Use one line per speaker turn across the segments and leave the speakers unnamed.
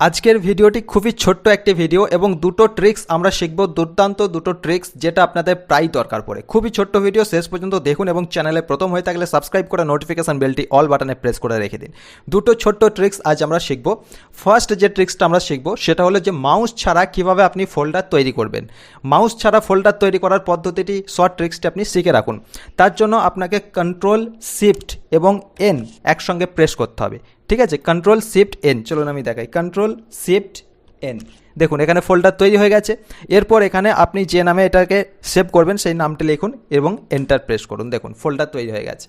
আজকের ভিডিওটি খুবই ছোট্ট একটি ভিডিও এবং দুটো ট্রিক্স আমরা শিখব, দুর্দান্ত দুটো ট্রিক্স যেটা আপনাদের প্রায় দরকার পড়ে। খুবই ছোট্ট ভিডিও, শেষ পর্যন্ত দেখুন এবং চ্যানেলে প্রথম হয়ে থাকলে সাবস্ক্রাইব করে নোটিফিকেশান বেলটি অল বাটনে প্রেস করে রেখে দিন। দুটো ছোট্ট ট্রিক্স আজ আমরা শিখব। ফার্স্ট যে ট্রিক্সটা আমরা শিখব, সেটা হলো যে মাউস ছাড়া কীভাবে আপনি ফোল্ডার তৈরি করবেন। মাউস ছাড়া ফোল্ডার তৈরি করার পদ্ধতিটি শর্ট ট্রিক্সটি আপনি শিখে রাখুন। তার জন্য আপনাকে কন্ট্রোল শিফট এবং এন একসঙ্গে প্রেস করতে হবে। ঠিক আছে কন্ট্রোল শিফট এন চলুন আমি দেখাই কন্ট্রোল শিফট এন দেখুন, এখানে ফোল্ডার তৈরি হয়ে গেছে, এরপর এখানে আপনি যে নামে এটাকে সেভ করবেন, সেই নামটি লিখুন এবং এন্টার প্রেস করুন। দেখুন ফোল্ডার তৈরি হয়ে গেছে।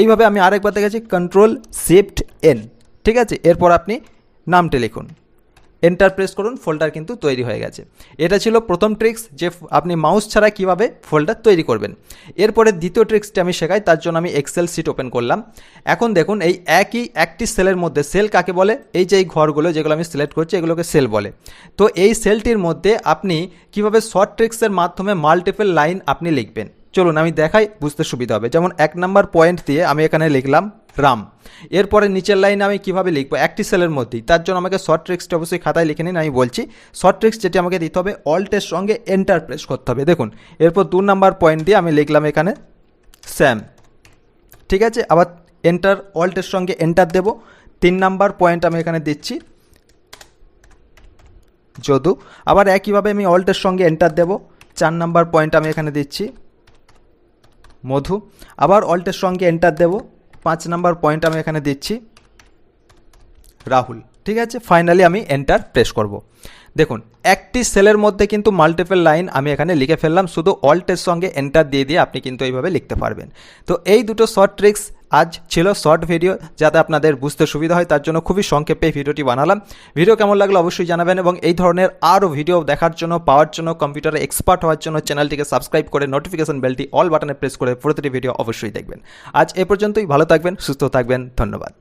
এইভাবে আমি আরেকবার দেখেছি কন্ট্রোল শিফট এন ঠিক আছে? এরপর আপনি নামটি লিখুন। এন্টার প্রেস করুন ফোল্ডার কিন্তু তৈরি হয়ে গেছে। এটা ছিল প্রথম ট্রিক্স যে আপনি মাউস ছাড়া কীভাবে ফোল্ডার তৈরি করবেন। এরপরে দ্বিতীয় ট্রিক্সটি আমি শেখাই, তার জন্য আমি এক্সেল সিট ওপেন করলাম। এখন দেখুন, এই একই একটি সেলের মধ্যে সেল কাকে বলে? এই যে এই ঘরগুলো যেগুলো আমি সিলেক্ট করছি, এগুলোকে সেল বলে। তো এই সেলটির মধ্যে আপনি কীভাবে শর্ট ট্রিক্সের মাধ্যমে মাল্টিপল লাইন আপনি লিখবেন? চলুন, আমি দেখাই, বুঝতে সুবিধা হবে। যেমন এক নাম্বার পয়েন্ট দিয়ে আমি এখানে লিখলাম রাম। এরপরে নিচের লাইনে আমি কীভাবে লিখব? একটি সেলের মধ্যেই। তার জন্য আমাকে শর্ট ট্রিক্সটা অবশ্যই খাতায় লিখে নিন, আমি বলছি শর্ট ট্রিক্স যেটি আমাকে দিতে হবে অল্টের সঙ্গে এন্টার প্রেস করতে হবে। দেখুন, এরপর দু নাম্বার পয়েন্ট দিয়ে আমি লিখলাম এখানে স্যাম ঠিক আছে? আবার এন্টার অল্টের সঙ্গে এন্টার দেব। তিন নাম্বার পয়েন্ট আমি এখানে দিচ্ছি। যদু। আবার একইভাবে আমি অল্টের সঙ্গে এন্টার দেব। চার নাম্বার পয়েন্ট আমি এখানে দিচ্ছি। মধু। আবার অল্টের সঙ্গে এন্টার দেব। পাঁচ নাম্বার পয়েন্ট আমি এখানে দিচ্ছি। রাহুল, ঠিক আছে? ফাইনালি আমি এন্টার প্রেস করব। দেখুন, একটি সেলের মধ্যে কিন্তু মাল্টিপল লাইন আমি এখানে লিখে ফেললাম, শুধু অল্টের সঙ্গে এন্টার দিয়ে দিয়ে আপনি কিন্তু এইভাবে লিখতে পারবেন। তো এই দুটো শর্ট ট্রিক্স আজ ছিল শর্ট ভিডিও যাতে আপনাদের বুঝতে সুবিধা হয়, তার জন্য খুবই সংক্ষেপে ভিডিওটি বানালাম। ভিডিও কেমন লাগল অবশ্যই জানাবেন এবং এই ধরনের আরও ভিডিও দেখার জন্য, পাওয়ার জন্য, কম্পিউটারে এক্সপার্ট হওয়ার জন্য চ্যানেলটিকে সাবস্ক্রাইব করে নোটিফিকেশন বেলটি অল বাটনে প্রেস করে প্রতিটি ভিডিও অবশ্যই দেখবেন। আজ এ পর্যন্তই, ভালো থাকবেন, সুস্থ থাকবেন, ধন্যবাদ।